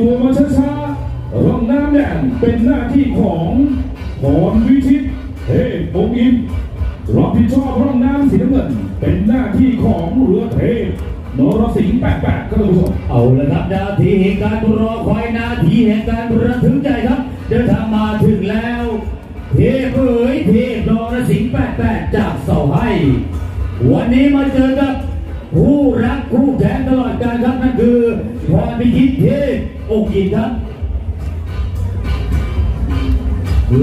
ตัวมาช้าๆร่องน้ำแดงเป็นหน้าที่ของพรวิชิตเทพองอินรับผิดชอบร่องน้ำสีน้ำเงิน เป็นหน้าที่ของเรือเทพนรสิงห์88ครับท่านผู้ชมเอาละครับนาทีแห่งการรอคอยนาทีแห่งการระทึกใจครับ เดินทางมาถึงแล้ว เทพเอ๋ยเทพนรสิงห์88จากเสาให้ วันนี้มาเจอกับ คู่รักคู่แข่งตลอดการครับนั่นคือ พรพิชิตเทพองค์อินครับ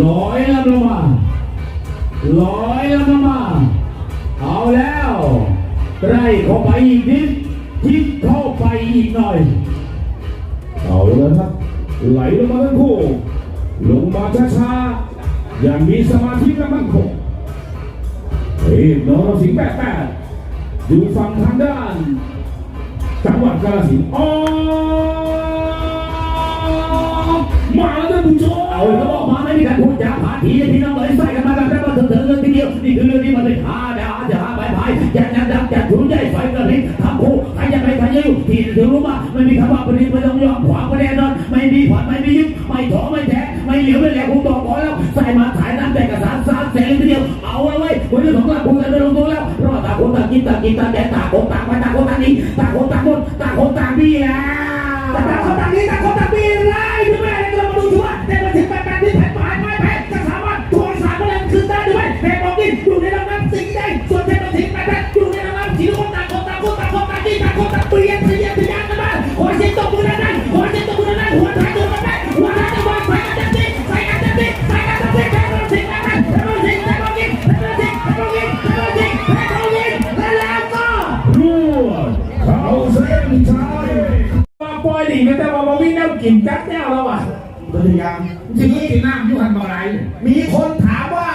ลอยลำลงมาลอยลำลงมา เอาแล้วใกลเข้าไปอีกนิดทิศเข้าไปอีกหน่อย เอาเลยครับ ไหลลงมาทั้งคู่ลงมาช้าๆอย่างมีสมาธิและมั่นคงเทพนรสิงห์88อยู่ฝั่งทางด้าน จังหวัดกาฬสินธุ์ออมาแล้วท่านผู้ชมเอาแล้วบอกมาไม่มีการพูดจาผาทีพี่น้องเลยใส่กันมาแบบแบบเถิดเลยทีเดียวนี่คือเรื่องที่มันเป็นหาเดาจะหาใบพายจัดจัดดังจัดถุนใหญ่ไฟกระพริบทำคู่ใครจะไปใครจะอยู่ที่ถึงรู้มาไม่มีคำว่าปฏิไม่ต้องยอมขวางประเด็นอนไม่มีผ่อนไม่มียึดไม่ถอไม่แท้ไม่เหลียวไม่แหลกคุณบอกขอแล้วใส่มาถ่ายน้ำแต่กระสานสามแสนทีเดียวเอาไว้คนที่สองหลักคุณกันไปลงตัวแล้ว รอต่างคนต่างกินต่างกินต่างแด มีน้ำกินจักแน่แล้วอะตัวอย่างจริงๆน้ำอยุหันบ่ไรมีคนถามว่า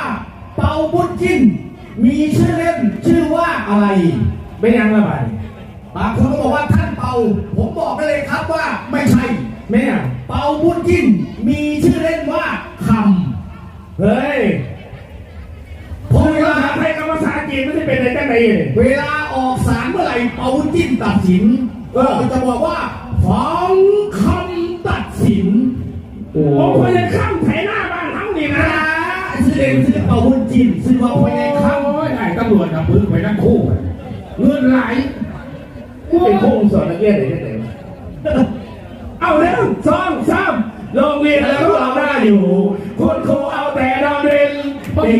เปาบุญจิน มีชื่อเล่นชื่อว่าอะไร ไม่ยังละบาดบางคนก็บอกว่าท่านเปา ผมบอกได้เลยครับว่าไม่ใช่ไม่ยังเปาบุญจิน มีชื่อเล่นว่าคำเฮ้ยำพพออเวลาลาให้กรรมศาสตร์จีนไม่ได้เป็นอะไรจังไหนเนี่ยเวลาออกศาลเมื่อไหร่เปาบุญจินตัดสินเออก็จะบอกว่าฟ้อง สินโอ้โอ้คนจะข้ามไถหน้าบ้านทั้งนี่นะชื่อเล่นชื่อเปาบุญจินชื่อว่าพญายคโอ้ยไอ้ตำรวจกับปืนไปนั่งคู่กันเลือดไหลเป็นโค้งสอนนักเรียนไหนได้ไหนเอาเร็วสองสามโรงเรียนแล้วเราได้อยู่ คุณครูเอาแต่ดอนเรน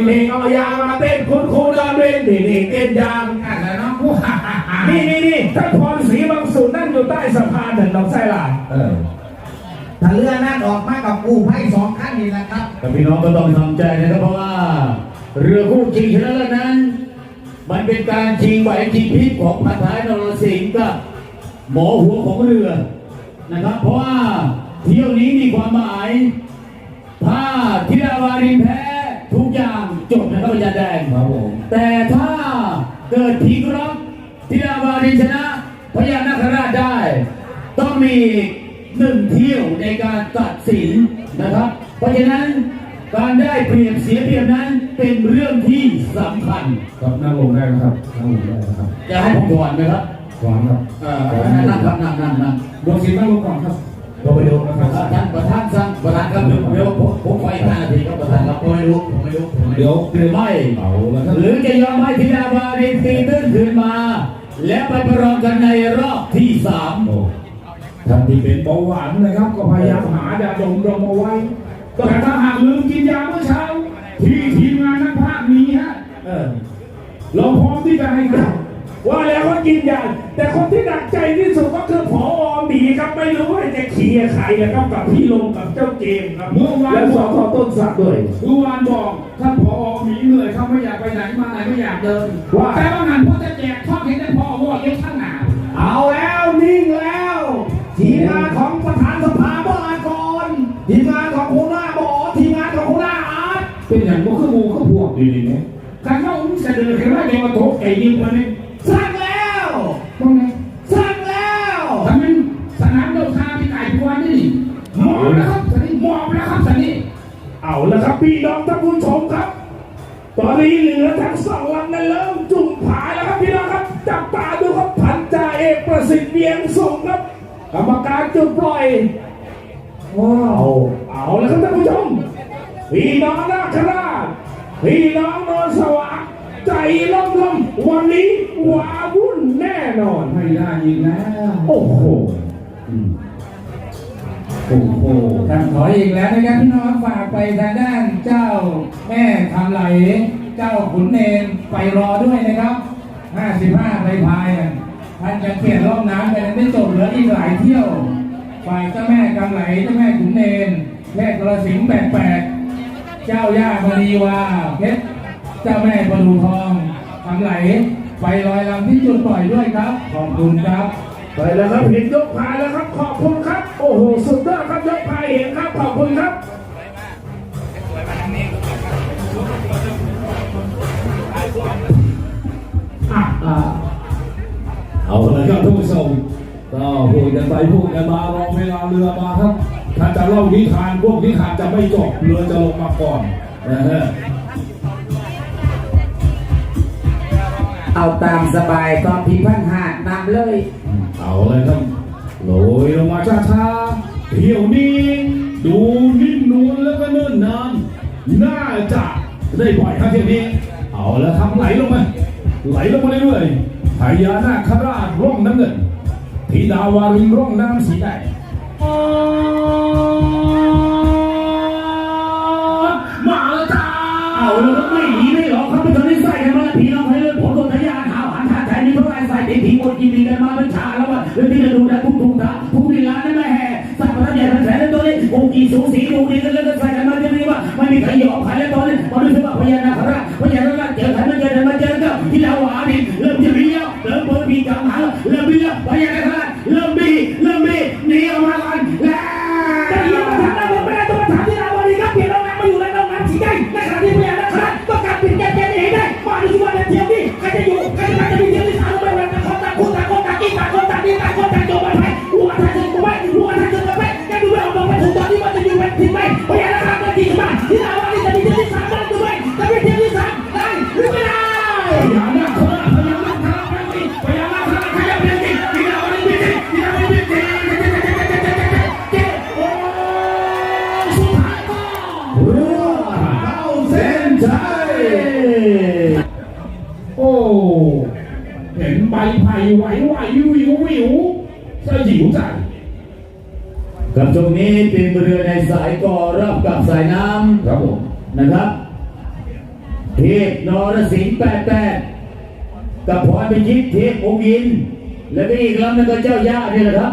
เด็กๆเอายางมาเต้นคุณครูดอนเรนเด็กๆเต้นยางอันนั้นเนาะผู้ฮ่าฮ่าฮ่านี่นี่นี่ท่านพรศรีบางสูนนั่งอยู่ใต้สะพานเดินลงไส้ลายเออำ ถ้าเรือนั่นออกมากับกูให้สองขั้นนี่แหละครับ แต่พี่น้องก็ต้องทำใจนะครับเพราะว่า เรือคู่ชิงชนะเลิศนั้น มันเป็นการชิงไหวชิงพริบของพันท้ายนรสิงห์กับหมอหัวของเรือนะครับ เพราะว่าเที่ยวนี้มีความหมาย ถ้าธิดาวารินแพ้ทุกอย่างจบนะครับอาจารย์แดงครับผมแต่ถ้าเกิดพลิกล็อกธิดาวารินชนะพญานาคราชได้ ต้องมี หนึ่งเที่ยวในการตัดสินนะครับ เพราะฉะนั้นการได้เปรียบเสียเปรียบนั้นเป็นเรื่องที่สำคัญ ครับนั่งลงได้นะครับนั่งลงได้นะครับจะให้ผมถอนไหมครับวางครับเออนั่งครับนั่งนั่งนั่งดวงศิลป์นั่งลงก่อนครับเราไปดูนะครับท่านประธานสั่งประธานครับเดี๋ยวเดี๋ยวผมผมขออีกห้านาทีครับประธานครับผมไม่รู้ผมไม่รู้ผมไม่รู้เดี๋ยวหรือไม่เอาละครับหรือจะยอมให้ธิดาวารินตีตื้นขึ้นมา และไปประลองกันในรอบที่สามโอ้ ท่านที่เป็นเบาหวานนะครับ ก็พยายามหายาดมดมเอาไว้แต่ถ้าหากลืมกินยาเมื่อเช้า ที่ทีมงานนักภาคนี้ฮะเออเราพร้อมที่จะให้ครับว่าแล้วก็กินยาแต่คนที่หนักใจที่สุดก็คือผอหมีครับไม่รู้ว่าจะเคลียร์ใครนะครับกับพี่ลงกับเจ้าเกมครับเมื่อวานและสอทอต้นสักดิ์ด้วยเมื่อวานบอกท่านผอหมีเหนื่อยเขาไม่อยากไปไหนมาไหนไม่อยากเดินว่าแต่ว่างานพ่อจะแจกทอดเห็นแต่พอว่าเลี้ยงข้างหนาเอา ไอ้ยิงวันนี้สักแล้วตรงไหนสักแล้วทำไมสนามโยธาพี่ไก่ทุกวันนี่หมอบแล้วครับสันนี้หมอบแล้วครับสันนี้เอาละครับพี่น้องท่านผู้ชมครับ ตอนนี้เหลือทั้งสองลำนั้นเริ่มจุ่มผายแล้วครับพี่น้องครับจับตาดูครับพันจ่าเอกประสิทธิ์เบียงส่งครับกรรมการจุดปล่อยว้าวเอาละครับท่านผู้ชมพี่น้องนาคราชพี่น้องนนสวัสด ใจล่ำล่ำวันนี้วาวุ่นแน่นอน ไม่ได้อีกแล้วโอ้โหโอ้โหท่านขออีกแล้วนะครับพี่น้องฝากไปทางด้านเจ้าแม่ทำไหล เจ้าขุนเนรไปรอด้วยนะครับ 55ไปพายอะท่านจะเปลี่ยนรอบน้ำไปไม่จบเหลืออีกหลายเที่ยว ฝ่ายเจ้าแม่กำไหลเจ้าแม่ขุนเนรแม่กระสิงแปดแปดเจ้าย่ามณีวาเพชร เจ้าแม่ประดูทองทำไหลไปลอยลำที่จุดปล่อยด้วยครับ ขอบคุณครับไปแล้วครับเห็นยกพายแล้วครับ ขอบคุณครับ โอ้โห สุดยอดครับยกพายเห็นครับ ขอบคุณครับเอาเลยครับทุกส่งก็พูดกันไปพูดกันมารอเวลาเรือมาครับ ถ้าจะเล่านิทานพวกนิทานจะไม่จบเรือจะลงมาก่อนนะฮะ เอาตามสบายตอนที่พันหาดนำเลย เอาเลยครับลอยลงมาช้าๆเที่ยวนี้ดูนิ่มนวลแล้วก็เนิ่นนานน่าจะได้ปล่อยครับเที่ยวนี้ เอาแล้วครับไหลลงมาไหลลงมาเรื่อยๆพญานาคราชร่องน้ำเงินธิดาวารินร่องน้ำสีแดง โอ้กีสูสีดูดีกันแล้วก็ใส่กันมาจะไม่ว่าไม่มีใครหยอกใครแล้วตอนนี้ตอนนี้ถืกว่าพยานาคราชพยานาคราชเจอขันมาเจอเดินมาเจอก็ที่เราหาดิเริ่มจะเบี้ยวเริ่มเปิดปีกกลางหาเริ่มเบี้ยวพยานาค โอ้เห็นใบไผ่ไหวไหววิววิวสยิวใจกับตรงนี้เป็นเรือในสายก่อรับกับสายน้ำครับผมนะครับเทพนรสิงห์แปดแปดกับพรพิชิตเทพองค์ยิน แล้วก็อีกลำหนึงก็เจ้าย่านี่แหละครับ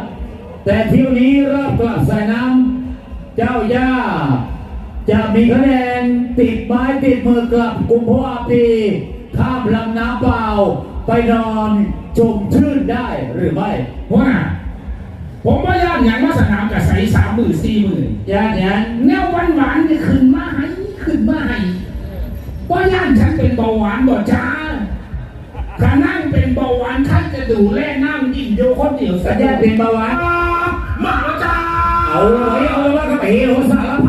แต่เที่ยวนี้รอบกลับสายน้ำเจ้าย่าจะมีคะแนนติดไม้ติดมือกลับกุมภาปี ข้ามลำน้ำเปล่า ไปนอนชมชื่นได้หรือไม่ว่า ผมว่าย่านอย่างมาสนามกับใส่สามหมื่นสี่หมื่นย่าเนี่ยแนวหวานหวานๆนี่ขึ้นมาให้ขึ้นมาให้ว่าย่านฉันเป็นเบาหวานบ่จ้าขานั่งเป็นเบาหวานข้าจะดูแลน้ำยิ่งโยคนเดียวสัญญาเป็นเบาหวานมาแล้วจ้าเอาเลยเอาเลยว่าก็ไปเฮโรสารพัดแล้วพอแ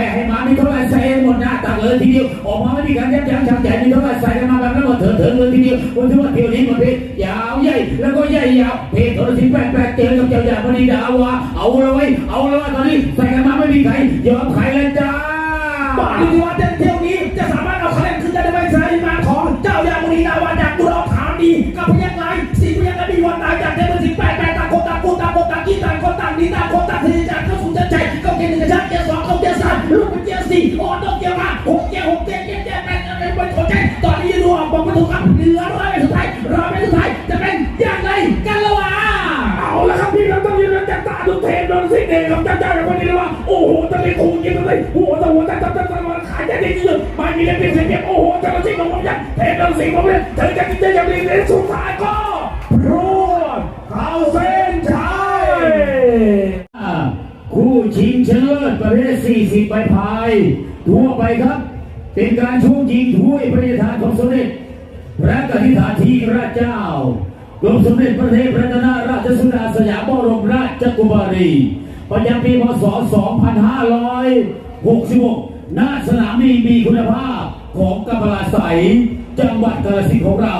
ม่ให้มามีเท่าไหร่ใส่หมดหน้าตักเลยทีเดียวออกมาไม่มีการยับยั้งชั่งใจมีเท่าไหร่ใส่กันมาแบบนั้นหมดเถิดเถิดเลยทีเดียววันที่ว่าเที่ยวนี้มันเป็นยาวใหญ่แล้วก็ใหญ่ยาวเพจโทรศิลป์แปดแปดเจอกับเจ้าใหญ่มณีดาวาเอาเลยเอาเลยตอนนี้ใส่กันมาไม่มีใครยอมใครแล้วจ้าบอกดูที่ว่าเที่ยวนี้จะสามารถเอาคะแนนขึ้นได้ไหมสายมาของเจ้าอย่างมณีดาวันจากบุรอถามดีกับพยักไหลสีพยักไหลมีวันตายจากเทพสิบแปดแปดต่างคนต่างพูดต่างคนต่างคิดต่างคนต่างดีต่างคนต่างที่จะเข้าสู่เส้ นชัยเข้าเกมหนึ่งชัยเกียร์สองเข้าเกียร์สามลูกเป็นเกียร์สี่ออนต้องเกียร์ห้าหกเกียร์หกเกียร์เจ็ดเกียร์แปดเกียร์แปดอะไรบนหัวใจตอนนี้ดูออกบอกไม่ถูกครับเหลือร้อยเป็นสุดท้ายร้อยเป็นสุดท้ายจะเป็นอย่างไรกันละวะเอาละครับพี่เราต้องยืนจับตาดูเทปโดนสิ่งเองครับจ้าจ้าอย่างวันนี้เลยว่าโอ้โหตะลีคูยิงเลยหัวตะหัวตะตะตะตะมันขายได้ดีที่สุดไม่มีเล่นเป็นเสียเปรียบโอ้โหจะมาสิ่งของผมยันเทปโดนสิ่งผมเลยเธอจะกินได้อย่างดีในสุดท้ายก็ ประเภท40ใบพายทั่วไปครับ เป็นการชูยิงถ้วยพระราชทานของสมเด็จพระกนิษฐาธิราชเจ้ากรมสมเด็จพระเทพรัตนราชสุดาสยามบรมราชกุมารีประจำปีพศ 2566ณสนามบินมีคุณภาพของกำมะลาใสยจังหวัดกาฬสินธุ์ของเรา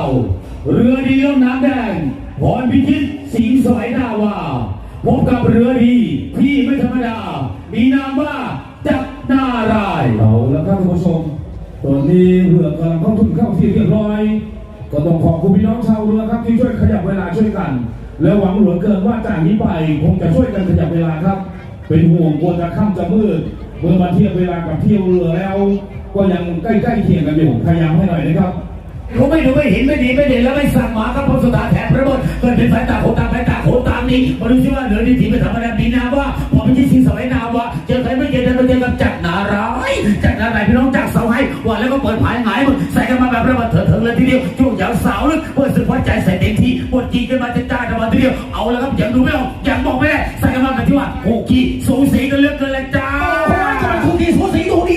เรือดีล่องน้ำแดงพรพิชิตสิงห์สวยดาวาพบกับเรือดีที่ไม่ธรรมดา มีนามว่าจักรนารายณ์เอาและครับท่านผู้ชม ตอนนี้เรือกำลังเข้าทุ่นเข้าที่เรียบร้อย ก็ต้องขอบคุณพี่น้องชาวเรือครับที่ช่วยขยับเวลาช่วยกัน และหวังเหลือเกินว่าจากนี้ไปคงจะช่วยกันขยับเวลาครับ เป็นห่วงกลัวจะค่ำจะมืดเมื่อมาเทียบเวลากับเที่ยวเรือแล้ว ก็ยังใกล้ๆเคียงกันอยู่พยายามให้หน่อยนะครับ เขาไม่ดูไม่เห็นไม่ดีไม่เด่นแล้วไม่สั่งหมาครับพระสุธาแถมพระบดเกิดเป็นสายตาโคตามสายตาโคตามนี้มาดูซิว่าเหนือดีทีเป็นธรรมดาดีนาว่าพอไม่ใช่ชิงสมัยนาว่าเจอใครไม่เจอเดินมาเจอกับจักรนารายจักรนารายพี่น้องจักรเสาให้ว่าแล้วก็เปิดผายหงายหมดใส่กันมาแบบระเบิดเถิดเถิงเลยทีเดียวช่วงยาวสาวลึกเปิดสึกวัดใจใส่เต็มที่ปวดจีกันมาจะจ้ากันมาทีเดียวเอาแล้วครับยังดูไม่ออกยังบอกไม่ได้ใส่กันมาแบบที่ว่าโอ้กี้สูสีกันเลือเกินเลยจ้าทุกทีทุกสีดูดี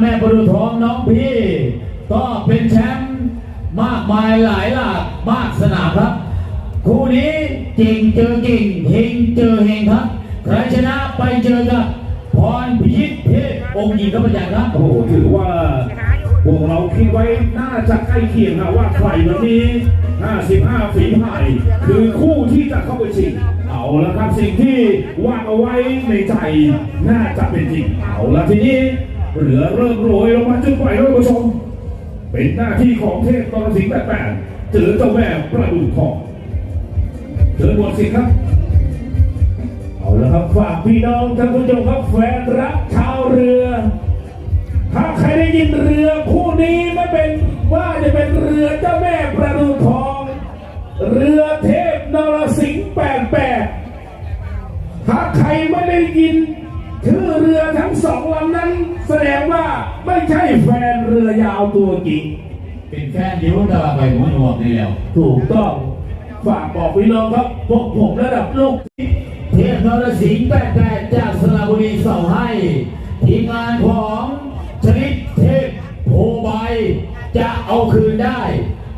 แม่ประดูทองน้องพี่ ก็เป็นแชมป์มากมายหลายหลากมากสนามครับ คู่นี้จริงเจอกิ่งเฮงเจอเฮงครับ ใครชนะไปเจอกับพรพิชิตเทพองค์หญิงครับอาจารย์ครับ โอ้โหถือว่าพวกเราคิดไว้น่าจะใกล้เคียงนะว่าใครวันนี้ 55 ฝีพายคือคู่ที่จะเข้าไปชิงเอาละครับสิ่งที่วางเอาไว้ในใจน่าจะเป็นจริงเอาละทีนี้ เหลือเริ่มโรยลงมาจนปล่อยแล้วท่านผู้ชม เป็นหน้าที่ของเทพตรสิงห์แปดแปดเจอเจ้าแม่ประดูทองเชิญบทสิครับ เอาละครับฝากพี่น้องท่านผู้ชมครับแฟนรักชาวเรือ ถ้าใครได้ยินเรือคู่นี้ไม่เป็นว่าจะเป็นเรือเจ้าแม่ประดูทอง เรือเทพนรสิงห์แปดแปดถ้าใครไม่ได้ยินชื่อเรือทั้งสองลำนั้น ดงว่าไม่ใช่แฟนเรือยาวตัวจริง เป็นแฟนดิวดาไปหัวหนวกนี่แล้วถูกต้องฝากบอกพี่น้องครับพวกผมระดับโลกเทพนรสิงห์แปดแปดจากสระบุรีส่งให้ ทีมงานของชนิดเทพโพใบจะเอาคืนได้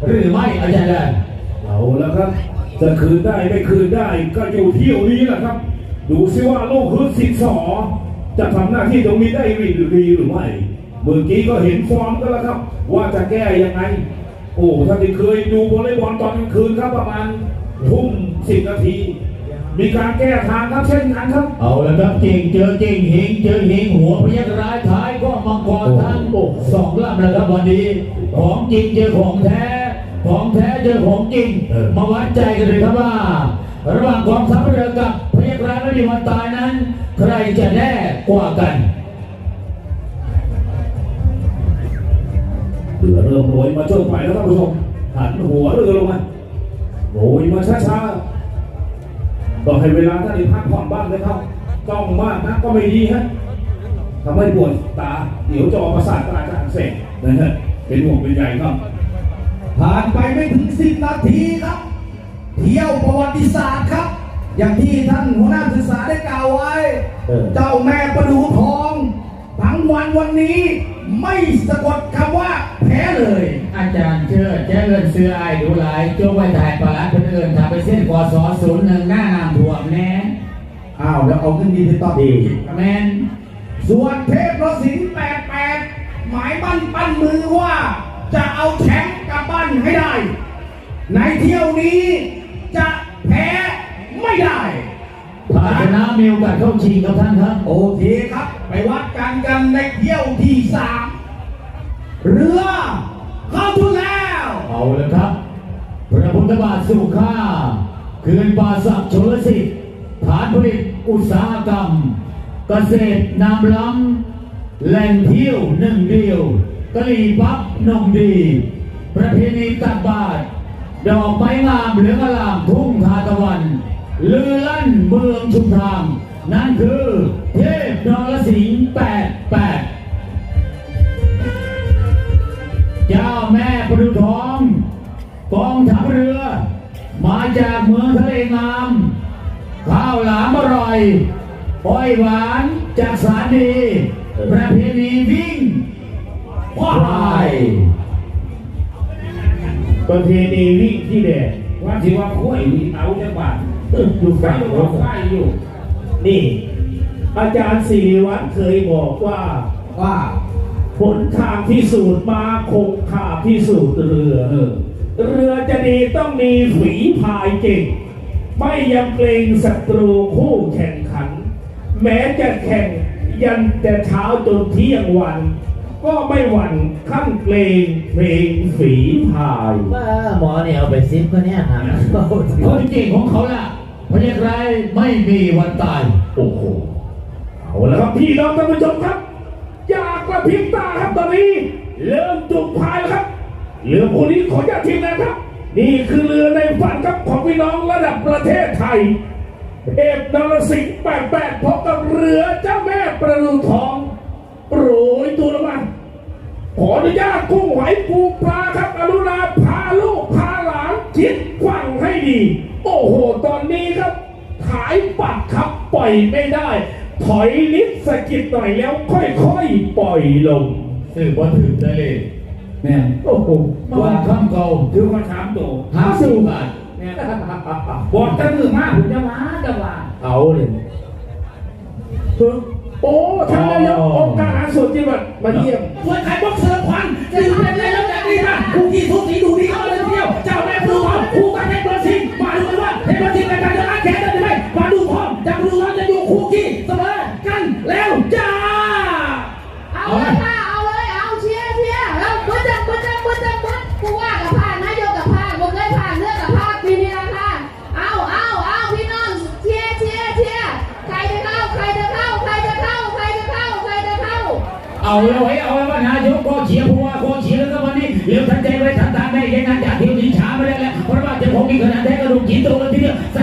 หรือไม่อาจารย์แดนเอาแล้วครับ จะคืนได้ไม่คืนได้ก็อยู่เที่ยวนี้แหละครับ ดูซิว่าลูกฮึดสิทธิ์สอ จะทำหน้าที่ตรงนี้ได้ดีหรือดีหรือไม่เมื่อกี้ก็เห็นฟอร์มกันแล้วครับ ว่าจะแก้ยังไง โอ้ท่านที่เคยดูวอลเลย์บอลตอนกลางคืนครับประมาณทุ่มสิบนาที มีการแก้ทางครับเช่นกันครับ เอาแล้วครับเก่งเจอเก่งเฮงเจอเฮงหัวพยักร้ายท้ายก็มังกรทั้งสองลำแล้วครับวันนี้ ของจริงเจอของแท้ ของแท้เจอของจริง มาวัดใจกันเลยครับว่า ระหว่างกองทัพเรือกับพยักร้าย ไม่มีวันตายนั้น ใครจะแน่กว่ากันเรือเริ่มโรยมาจนไปแล้วท่านผู้ชมหันหัวเรือลงมาโรยมาช้าๆต้องให้เวลาท่านได้พักผ่อนบ้างนะครับจ้องมากนะก็ไม่ดีฮะทำให้ปวดตาเดี๋ยวจอประสาทตาจะอักเสบนะฮะเป็นห่วงเป็นใยครับผ่านไปไม่ถึงสิบนาทีครับ เที่ยวประวัติศาสตร์ครับ อย่างที่ท่านหัวหน้าศึกษาได้กล่าวไว้ เออ เจ้าแม่ประดูทองทั้งวันวันนี้ไม่สะกดคำว่าแพ้เลย อาจารย์เชื่อแจ้เอินเสื้อไอ้ดูหลายโจ้ไว้ถ่ายปลาร้าเพื่อนเอินทำไปเส้นกอสอศูนย์หนึ่งหน้าน้ำท่วมแน่อ้าวแล้วเอาขึ้นดีที่ต่อดี แมนส่วนเทพรสิงห์แปดแปดหมายมั่นปั้นมือว่า จะเอาแชมป์กลับบ้านให้ได้ ในเที่ยวนี้จะแพ้ ไม่ได้ถ้าชนะมีโอกาสเข้าชิงกับท่านครับ โอเคครับ ไปวัดกันกันในเที่ยวที่สามเรือเข้าทุนแล้ว เอาเลยครับ พระพุทธบาทสุข้าคืนป่าศักดิ์ชลสิทธิ์ฐานผลิตอุตสาหกรรม เกษตรนำล้ำแหล่งเที่ยวหนึ่งเดียวกะหรี่ปั๊บนมดี ประเพณีตักบาตรดอกไม้งามเหลืองอลามทุ่งทานตะวัน ลือลั่นเมืองชุมทาง นั่นคือเทพนรสิงห์แปดแปดเจ้าแม่ประดูทอง กองทัพเรือ มาจากเมืองทะเลงาม ข้าวหลามอร่อยอ้อยหวานจากสารดีประเพณีวิ่งควายประเพณีวิ่งที่แดงว่าที่ว่าคุ้ยนี่เอาจังหวัด อออยู่ไปฝั่งอยู่โน้นไปอยู่ นี่ อาจารย์สิริวัฒน์เคยบอกว่าว่าหนทางพิสูจน์มาคงคาพิสูจน์เรือเออเรือจะดีต้องมีฝีพายเก่ง ไม่ยำเกรงศัตรูคู่แข่งขัน แม้จะแข่งยันแต่เช้าจนเที่ยงวัน ก็ไม่หวั่นขั้นเกรงเพลงฝีพาย ว่าหมอเนี่ยเอาไปซิปก็เนี่ยนะคนเก่งของเขาล่ะ พยักไรายไม่มีวันตาย โอ้โห เอาละครับพี่น้องท่านผู้ชมครับ อยากกระพริบตาครับตอนนี้ เริ่มจุดพายแล้วครับ เรือผู้นี้ขออนุญาตทีมงานครับ นี่คือเรือในฝันครับของพี่น้องระดับประเทศไทยเทพนรสิงห์แปดแปดพบกับเรือเจ้าแม่ประดูทองโปรยตัวละมันขออนุญาตกุ้งไหวปูปลาครับอนุนาพาลูกพาหลานคิดฟังให้ดี โอ้โห ตอนนี้ครับ ขายปัดครับปล่อยไม่ได้ ถอยนิดสะกิดหน่อยแล้วค่อยๆปล่อยลงสื่อว่าถึงได้เลยแม่นโอ้โหวันข้ามเก่าถือว่าถามโตห้าสิบบาทแม่นบอกจะมือมาผมจะมาจะว่าเอาเลยโอ้ท่านนายกองค์การอาหารส่วนจังหวัดมาเยี่ยมมวยไทยบ็อกเซอร์ควันจะอยู่ในแล้วจากนี้มาคู่ขี้ทุกสีดูดีเข้าเลยทีเดียวเจ้าแม่ปลูกหอมคู่กันเทพบอลสิงมาดูกันว่าเทพบอลสิงในการจะล้างแค้นได้ หรือ เอาเล้วให้เอาว่านายกก็เชียผู้ว่าก็เชียแล้วก็วันนี้เลี้ยวทันใจไว้ทันตาได้ยังงานจากเที่ยวนี้ช้าไม่ได้แล้วเพราะว่าจะผมมีขนาดแท้กระดูกจีดตัวกันทีเดียวใส่